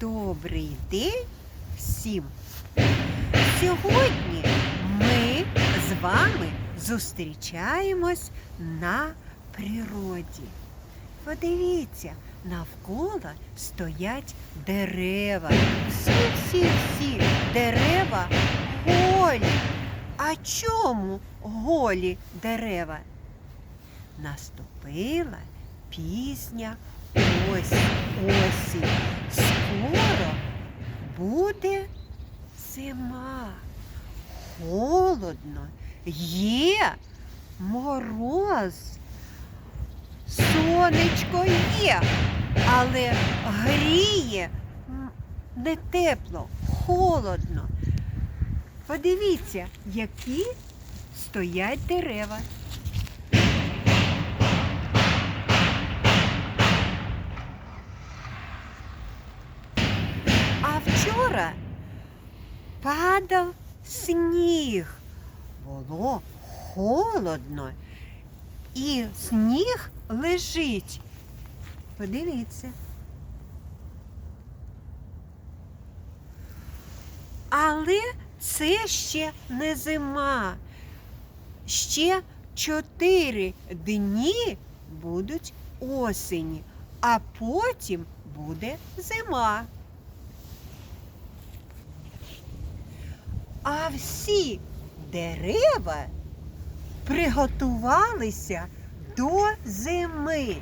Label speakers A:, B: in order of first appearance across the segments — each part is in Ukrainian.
A: Добрий день всім! Сьогодні ми з вами зустрічаємось на природі. Подивіться, навколо стоять дерева. Всі-всі-всі дерева голі. А чому голі дерева? Наступила пізня ось осінь. Скоро буде зима. Холодно, є мороз. Сонечко є, але гріє не тепло, холодно. Подивіться, які стоять дерева. А вчора падав сніг. Було холодно. І сніг лежить. Подивіться. Але це ще не зима. Ще чотири дні будуть осені, а потім буде зима. А всі дерева приготувалися до зими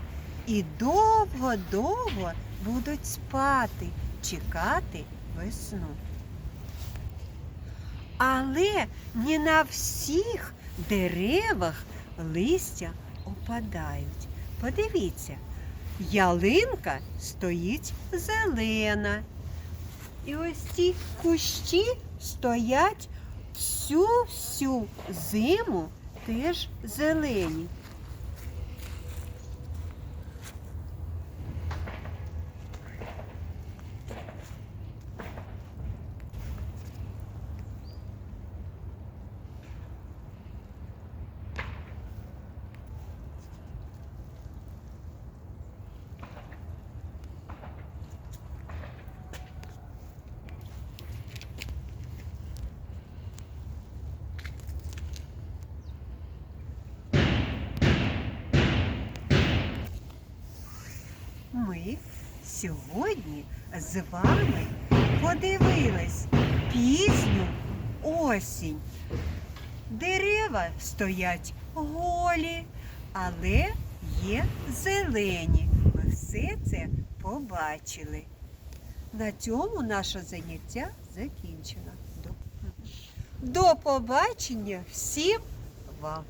A: і довго-довго будуть спати, чекати весну. Але не на всіх деревах листя опадають. Подивіться, ялинка стоїть зелена. І ось ці кущі стоять всю-всю зиму теж зелені. Ми сьогодні з вами подивились пізню осінь. Дерева стоять голі, але є зелені. Ми все це побачили. На цьому наше заняття закінчено. До, побачення всім вам!